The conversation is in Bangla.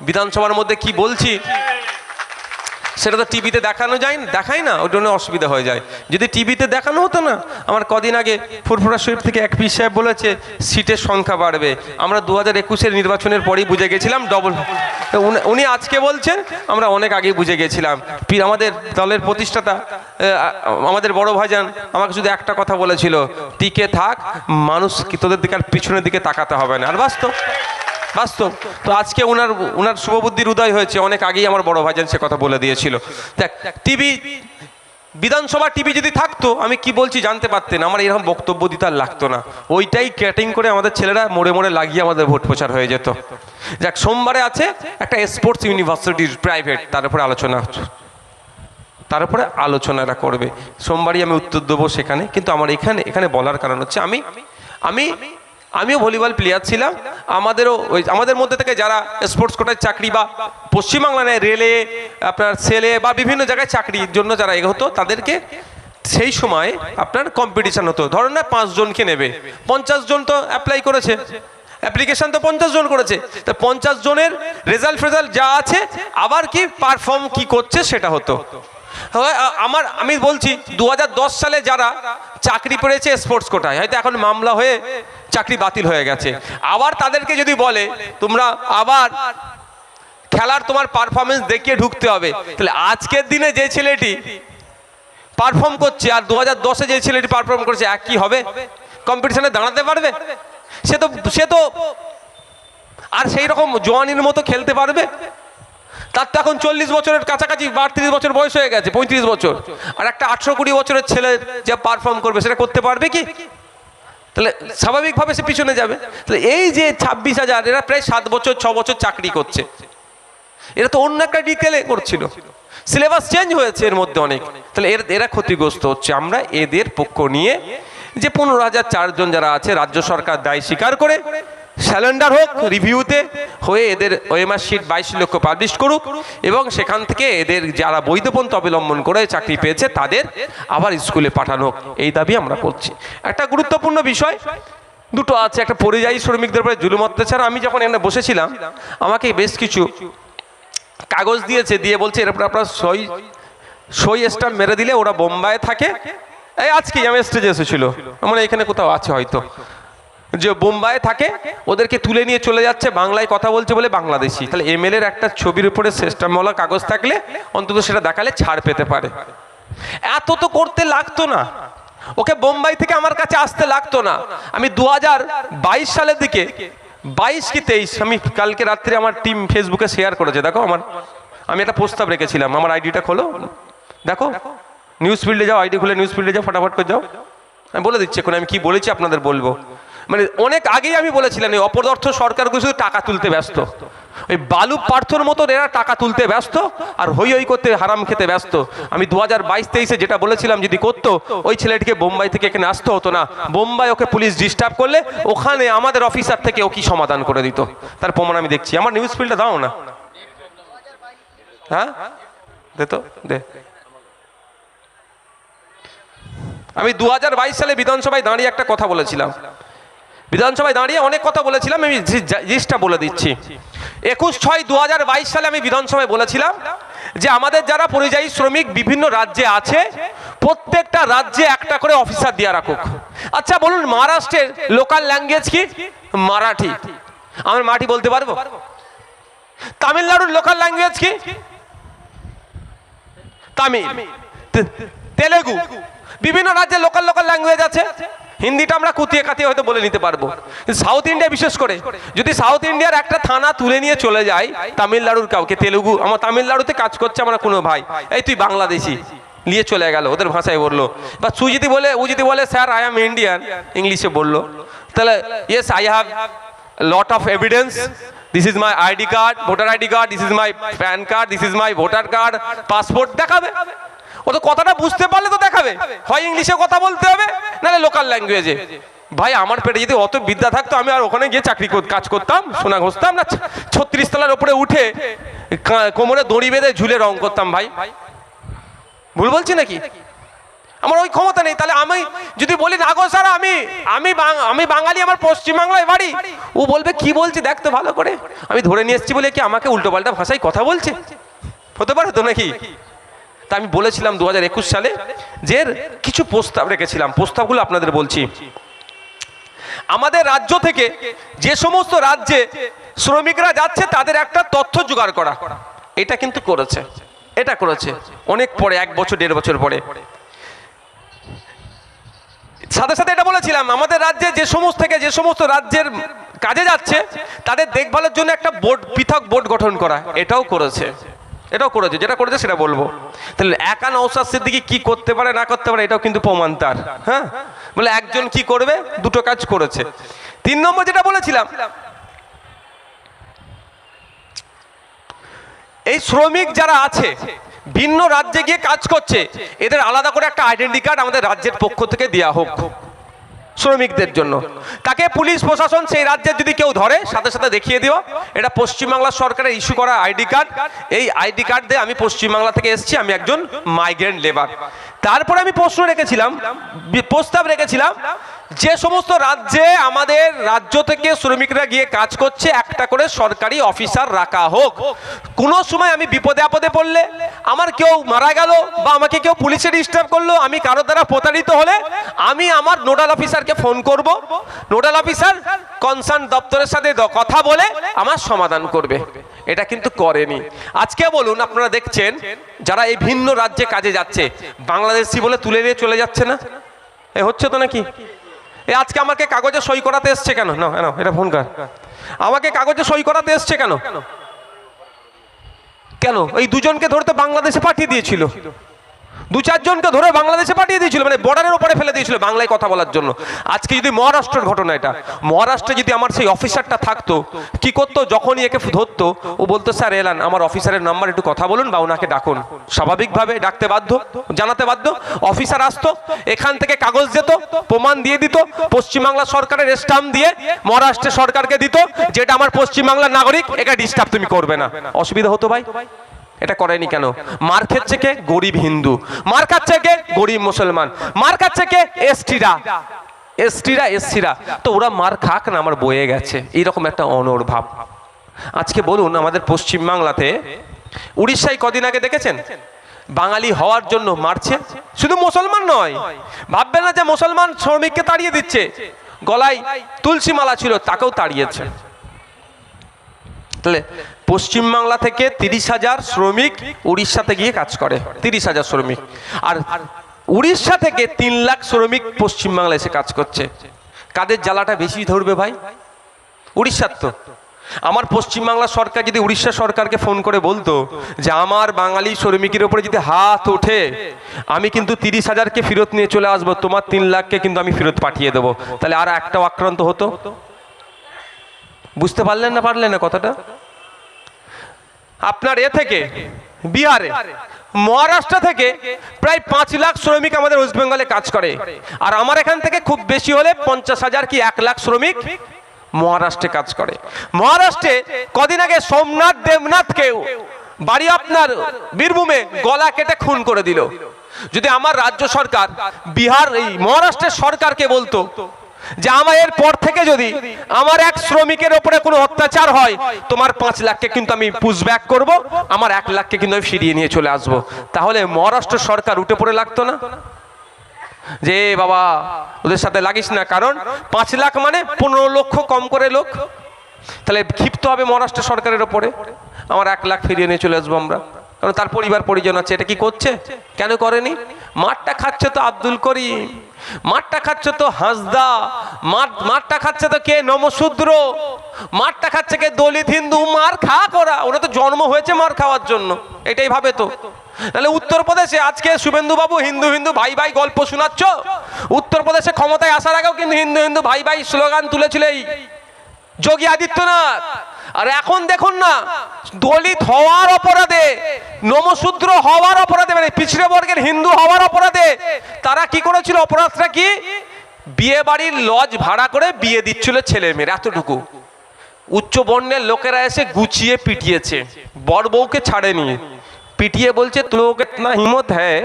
বিধানসভার মধ্যে কি বলছি? সেটা তো টিভিতে দেখানো যায় না দেখাই না, ওই জন্য অসুবিধা হয়ে যায়। যদি টিভিতে দেখানো হতো না, আমার কদিন আগে ফুরফুরা শরীফ থেকে এক পিস সাহেব বলেছে, সিটের সংখ্যা বাড়বে। আমরা দু হাজার একুশের নির্বাচনের পরেই বুঝে গেছিলাম ডবল উনি আজকে বলছেন, আমরা অনেক আগেই বুঝে গেছিলাম। পি- আমাদের দলের প্রতিষ্ঠাতা আমাদের বড় ভাইজান আমাকে শুধু একটা কথা বলেছিল, টিকে থাক, মানুষ তোদের দিকে আর পিছনের দিকে তাকাতে হবে না। আর বাস্তব। বাস্তব। তো আজকে ওনার ওনার শুভবুদ্ধির উদয় হয়েছে, অনেক আগেই আমার বড় ভাইজান সে কথা বলে দিয়েছিল। দেখ, টিভি, বিধানসভা টিভি যদি থাকতো, আমি কি বলছি জানতে পারতেন, আমার এরকম বক্তব্য দিতে আর লাগতো না। ওইটাই ক্যাটিং করে আমাদের ছেলেরা মোড়ে মোড়ে লাগিয়ে আমাদের ভোট প্রচার হয়ে যেত। যাক সোমবারে আছে একটা স্পোর্টস ইউনিভার্সিটির প্রাইভেট তার উপরে আলোচনা তারপরে আলোচনাটা করবে। সোমবারই আমি উত্তর দেবো সেখানে, কিন্তু আমার এখানে এখানে বলার কারণ হচ্ছে আমি আমি আমিও ভলিবল প্লেয়ার ছিলাম। আমাদেরও ওই, আমাদের মধ্যে থেকে যারা স্পোর্টস কোটায় চাকরি বা পশ্চিমবাংলায় রেলে আপনার সেলে বা বিভিন্ন জায়গায় চাকরির জন্য যারা এগোতো, তাদেরকে সেই সময় আপনার কম্পিটিশান হতো। ধরুন না পাঁচজনকে নেবে। পঞ্চাশ জন তো অ্যাপ্লাই করেছে। অ্যাপ্লিকেশন তো পঞ্চাশ জন করেছে। তা পঞ্চাশ জনের রেজাল্ট ফেজাল্ট যা আছে, আবার কি পারফর্ম কি করছে সেটা হতো। আমার, আমি বলছি দু হাজার দশ সালে যারা চাকরি পেয়েছে স্পোর্টস কোটায়, হয়তো এখন মামলা হয়ে চাকরি বাতিল হয়ে গেছে। আবার তাদেরকে যদি বলে, তোমরা আবার খেলার তোমার পারফরমেন্স দেখিয়ে ঢুকতে হবে। তাহলে আজকের দিনে যে ছেলেটি পারফর্ম করছে, আর দু হাজার দশে যে ছেলেটি পারফর্ম করছে একই হবে? কম্পিটিশনে দাঁড়াতে পারবে? সে তো সে তো আর সেই রকম জোয়ানির মতো খেলতে পারবে? তার তো এখন চল্লিশ বছরের কাছাকাছি, বাড়ত্রিশ বছর বয়স হয়ে গেছে, পঁয়ত্রিশ বছর। আর একটা আঠেরো কুড়ি বছরের ছেলে যে পারফর্ম করবে, সেটা করতে পারবে কি? তাহলে স্বাভাবিকভাবে সে পিছনে যাবে। তাহলে এই যে ছাব্বিশ হাজার, এরা প্রায় সাত বছর, ছ বছর চাকরি করছে। এরা তো অন্য একটা ডিটেলে করছিল। সিলেবাস চেঞ্জ হয়েছে এর মধ্যে অনেক। তাহলে এর, এরা ক্ষতিগ্রস্ত হচ্ছে। আমরা এদের পক্ষ নিয়ে যে পনেরো হাজার চারজন যারা আছে, রাজ্য সরকার দায় স্বীকার করে স্যালেন্ডার হোক, রিভিউতে হয়ে এদের ওএমআর শিট বাইশ লক্ষ পাবলিশ করুক এবং সেখান থেকে এদের যারা বৈধপন্থ অবলম্বন করে চাকরি পেয়েছে তাদের আবার স্কুলে পাঠানো হোক। এই দাবি আমরা করছি। একটা গুরুত্বপূর্ণ বিষয়, দুটো আছে। একটা পরিযায়ী শ্রমিকদের উপরে জুলুম অত্যাচার। আমি যখন এখানে বসেছিলাম, আমাকে বেশ কিছু কাগজ দিয়েছে, দিয়ে বলছে এরপর আপনার সই সই স্টাম্প মেরে দিলে ওরা বোম্বাইয়ে থাকে। এই আজকে আমি স্টেজে এসেছিল। আমার এখানে কোথাও আছে হয়তো। যে বোম্বাইয়ে থাকে, ওদেরকে তুলে নিয়ে চলে যাচ্ছে, বাংলায় কথা বলছে বলে বাংলাদেশি। তাহলে এমএলএর একটা ছবির উপরে স্টাম্পওয়ালা কাগজ থাকলে অন্তত সেটা দেখালে ছাড় পেতে পারে। এত তো করতে লাগতো না। ওকে বোম্বাই থেকে আমার কাছে আসতে লাগতো না। আমি দু বাইশ সালের দিকে, বাইশ কি তেইশ, আমি কালকে রাত্রে আমার টিম ফেসবুকে শেয়ার করেছে, দেখো আমার। আমি একটা প্রস্তাব রেখেছিলাম, আমার আইডিটা খোলো। দেখো, নিউজ ফিল্ডে যাও, আইডি খুলে নিউজ ফিল্ডে যাও, ফটাফট করে যাও। আমি বলে দিচ্ছি, এখন আমি কি বলেছি আপনাদের বলব। মানে অনেক আগেই আমি বলেছিলাম, এই অপদার্থ সরকারগুলো শুধু টাকা তুলতে ব্যস্ত। ওই বালু পার্থর মতো এরা টাকা তুলতে ব্যস্ত আর হই হই করতে হারাম খেতে ব্যস্ত। আমি দু হাজার বাইশ, তেইশে যেটা বলেছিলাম যদি করতো, ওই ছেলেটিকে বোম্বাই থেকে এখানে আসতে হতো না। বোম্বাই ওকে পুলিশ ডিস্টার্ব করলে ওখানে আমাদের অফিসার থেকে ও কি সমাধান করে দিত? তার প্রমাণ আমি দেখছি। আমার নিউজ ফিল্ডটা দাও না। হ্যাঁ? দে তো, দে। আমি দু হাজার বাইশ সালে বিধানসভায় দাঁড়িয়ে একটা কথা বলেছিলাম। বিধানসভায় দাঁড়িয়ে অনেক কথা বলেছিলাম, আমি জিনিসটা বলে দিচ্ছি। একুশ ছয় দু সালে আমি বিধানসভায় বলেছিলাম যে আমাদের যারা পরিযায়ী শ্রমিক বিভিন্ন রাজ্যে আছে, প্রত্যেকটা রাজ্যে একটা করে অফিসার দিয়ে রাখুক। আচ্ছা বলুন, মহারাষ্ট্রের লোকাল ল্যাঙ্গুয়েজ কি? মারাঠি। আমার মারাঠি বলতে পারব? তামিলনাড়ুর লোকাল ল্যাঙ্গুয়েজ কি? তামিল। তেলেগু। বিভিন্ন রাজ্যে লোকাল লোকাল ল্যাঙ্গুয়েজ আছে। হিন্দিটা আমরা কুতিয়ে কাতিয়ে হয়তো বলে নিতে পারব। সাউথ ইন্ডিয়া বিশেষ করে, যদি সাউথ ইন্ডিয়ার একটা থানা তুলে নিয়ে চলে যায়, তামিলনাড়ুর কাউকে, তেলুগু, আমার তামিলনাড়ুতে কাজ করছে আমার কোনো ভাই। এই তুই বাংলাদেশি, নিয়ে চলে গেল, ওদের ভাষায় বলল। বা তুই যদি বলে ও যদি বলে, স্যার আই এম ইন্ডিয়ান ইংলিশে বলল। তাহলে yes I have lot of evidence this is my ID card voter ID card this is my PAN card this is my voter card passport দেখাবে। ও তো কথাটা বুঝতে পারলে তো দেখাবে। হয় ইংলিশে কথা বলতে হবে, নাহলে লোকাল ল্যাঙ্গুয়েজে ভাই, আমার পেটে যদি অত বিদ্যা থাকতো, আমি আর ওখানে গিয়ে চাকরি কাজ করতাম, সোনা ঘষতাম, না ছত্রিশ তলার উপরে উঠে কোমরে দড়ি বেঁধে ঝুলে রং করতাম, ভাই। ভুল বলছি নাকি? আমার ওই ক্ষমতা নেই, তাহলে আমি যদি বলি না গো স্যার, আমি আমি আমি বাঙালি, আমার পশ্চিমবাংলায় বাড়ি। ও বলবে, কি বলছে? দেখ তো ভালো করে। আমি ধরে নিয়ে এসেছি বলে কি আমাকে উল্টোপাল্টা ভাষায় কথা বলছে? হতে পারে তো নাকি? তা আমি বলেছিলাম দু হাজার একুশ সালে যে কিছু প্রস্তাব রেখেছিলাম। প্রস্তাবগুলো আপনাদের বলছি। আমাদের রাজ্য থেকে যে সমস্ত রাজ্যে শ্রমিকরা যাচ্ছে, তাদের একটা তথ্য জোগাড় করা। এটা কিন্তু করেছে। এটা করেছে। অনেক পরে, এক বছর, দেড় বছর পরে। সাথে সাথে এটা বলেছিলাম, আমাদের রাজ্যে যে সমস্ত থেকে যে সমস্ত রাজ্যের কাজে যাচ্ছে, তাদের দেখভালের জন্য একটা বোর্ড, পৃথক বোর্ড গঠন করা। এটাও করেছে। এটাও করেছে, যেটা করেছে সেটা বলব। তাহলে একা নৌসাদ সিদ্দিকি কি করতে পারে, না করতে পারে, এটাও কিন্তু প্রমাণ তার হ্যাঁ? বলে একজন কি করবে, দুটো কাজ করেছে। তিন নম্বর যেটা বলেছিলাম, এই শ্রমিক যারা আছে, ভিন্ন রাজ্যে গিয়ে কাজ করছে, এদের আলাদা করে একটা আইডেন্টি কার্ড আমাদের রাজ্যের পক্ষ থেকে দেওয়া হোক। শ্রমিকদের জন্য। তাকে পুলিশ, প্রশাসন, সেই রাজ্যের যদি কেউ ধরে, সাথে সাথে দেখিয়ে দিও। এটা পশ্চিমবাংলার সরকারের ইস্যু করা আইডি কার্ড। এই আইডি কার্ড দিয়ে আমি পশ্চিমবাংলা থেকে এসেছি, আমি একজন মাইগ্রেন্ট লেবার তারপরে আমি প্রশ্ন রেখেছিলাম, প্রস্তাব রেখেছিলাম যে সমস্ত রাজ্যে আমাদের রাজ্য থেকে শ্রমিকরা গিয়ে কাজ করছে, একটা করে সরকারি অফিসার রাখা হোক। কোনো সময় আমি বিপদে আপদে পড়লে আমার কেউ মারা গেল বা আমাকে কেউ পুলিশে ডিস্টার্ব করল, আমি কারও দ্বারা প্রতারিত হলে আমি আমার নোডাল অফিসারকে ফোন করব। নোডাল অফিসার কনসার্ন দপ্তরের সাথে কথা বলে আমার সমাধান করবে। এটা কিন্তু করেনি। আজকে বলুন, আপনারা দেখছেন, যারা এই ভিন্ন রাজ্যে কাজে যাচ্ছে, বাংলাদেশি বলে তুলে নিয়ে চলে যাচ্ছে না? এ হচ্ছে তো নাকি? এ আজকে আমাকে কাগজে সই করাতে এসছে কেন? না না এটা ফোন কর। আমাকে কাগজে সই করাতে এসছে কেন? কেন? এই দুজনকে ধরতে বাংলাদেশে পাঠিয়ে দিয়েছিল। দু চারজনকে ধরে বাংলাদেশে পাঠিয়ে দিয়েছিল মানে বর্ডারের উপরে ফেলে দিয়েছিল বাংলায় কথা বলার জন্য। আজকে যদি মহারাষ্ট্রের ঘটনা এটা, মহারাষ্ট্রে যদি আমার সেই অফিসারটা থাকতো, কি করতো, যখনই একে ধরতো, ও বলতো, স্যার, এলান, আমার অফিসারের নাম্বার একটু কথা বলুন বা ওনাকে ডাকুন। স্বাভাবিকভাবে ডাকতে বাধ্য, জানাতে বাধ্য অফিসার আসতো, এখান থেকে কাগজ দিত, প্রমাণ দিয়ে দিত, পশ্চিমবাংলা সরকারের স্টাম্প দিয়ে মহারাষ্ট্রের সরকারকে দিত, যেটা আমার পশ্চিমবাংলার নাগরিক, এটা ডিস্টার্ব তুমি করবে না। অসুবিধা হতো ভাই? এটা করেনি কেন? মার খাচ্ছে কে? গরিব হিন্দু। মার খাচ্ছে কে? গরিব মুসলমান। মার খাচ্ছে কে? এসটিরা। এসটিরা এসটিরা তো ওরা মার খাক না আমার বয়ে গেছে। এইরকম একটা অনর ভাব আজকে বলুন আমাদের পশ্চিমবাংলাতে উড়িষ্যায় কদিন আগে দেখেছেন? বাঙালি হওয়ার জন্য মারছে। শুধু মুসলমান নয় ভাববেন না যে মুসলমান শ্রমিককে তাড়িয়ে দিচ্ছে। গলায় তুলসী মালা ছিল তাকেও তাড়িয়েছে। তাহলে পশ্চিমবাংলা থেকে তিরিশ হাজার শ্রমিক উড়িষ্যাতে গিয়ে কাজ করে, তিরিশ হাজার শ্রমিক। আর উড়িষ্যা থেকে তিন লাখ শ্রমিক পশ্চিমবাংলা এসে কাজ করছে। কাদের জ্বালাটা বেশি ধরবে ভাই? উড়িষ্যার তো। আমার পশ্চিমবাংলা সরকার যদি উড়িষ্যা সরকারকে ফোন করে বলতো যে আমার বাঙালি শ্রমিকের উপরে যদি হাত ওঠে, আমি কিন্তু তিরিশ হাজারকে ফেরত নিয়ে চলে আসব, তোমার তিন লাখকে কিন্তু আমি ফেরত পাঠিয়ে দেবো। তাহলে আর একটাও আক্রান্ত হতো? বুঝতে পারলেন না পারলেন না কথাটা? আপনার এ থেকে, বিহারে, মহারাষ্ট্র থেকে প্রায় পাঁচ লাখ শ্রমিক আমাদের ওয়েস্ট বেঙ্গলে কাজ করে। আর আমার এখান থেকে খুব বেশি হলে পঞ্চাশ হাজার কি এক লাখ শ্রমিক মহারাষ্ট্রে কাজ করে। মহারাষ্ট্রে কদিন আগে সোমনাথ দেবনাথকেও বাড়ি আপনার বীরভূমে গলা কেটে খুন করে দিল। যদি আমার রাজ্য সরকার, বিহার এই মহারাষ্ট্রের সরকারকে বলতো যে আমার এর পর থেকে যদি আমার এক শ্রমিকের ওপরে কোনো অত্যাচার হয়, তোমার পাঁচ লাখকে কিন্তু আমি পুশব্যাক করব, আমার এক লাখকে কিন্তু আমি ফিরিয়ে নিয়ে চলে আসব। তাহলে মহারাষ্ট্র সরকার উঠে পড়ে লাগতো না? যে বাবা, ওদের সাথে লাগিস না, কারণ পাঁচ লাখ মানে পনেরো লক্ষ কম করে লোক। তাহলে ক্ষিপ্ত হবে মহারাষ্ট্র সরকারের ওপরে। আমার এক লাখ ফিরিয়ে নিয়ে চলে আসব আমরা। কারণ তার পরিবার পরিজন আছে, এটা কি করছে? কেন করেনি? মাঠটা খাচ্ছে তো আব্দুল করিম। মাঠটা খাচ্ছে তো হাসদা, মাঠ, মাঠটা খাচ্ছে তো কে? নমশূদ্র। মাঠটা খাচ্ছে কে? দলিত হিন্দু। মার খা করা। ওরা তো জন্ম হয়েছে মার খাওয়ার জন্য। এটাই ভাবে তো। তাহলে উত্তরপ্রদেশে আজকে শুভেন্দু বাবু হিন্দু হিন্দু ভাই ভাই গল্প শোনাচ্ছ? উত্তরপ্রদেশে ক্ষমতায় আসার আগেও কিন্তু হিন্দু হিন্দু ভাই ভাই স্লোগান তুলেছিল এই যোগী আদিত্যনাথ। আর এখন দেখুন না, দলিত হওয়ার অপরাধে নমশূদ্র হওয়ার অপরাধে মানে পিছড়ে বর্গের হিন্দু হওয়ার অপরাধে তারা কি করেছিল? অপরাধটা কি? বিয়ে বাড়ির লজ ভাড়া করে বিয়ে দিচ্ছিল ছেলে মেয়ের, এতটুকু। উচ্চ বর্ণের লোকেরা এসে গুছিয়ে পিটিয়েছে। বর বউকে ছাড়েনি। পিটিয়ে বলছে, তোকে না হিম্মত হ্যাঁ?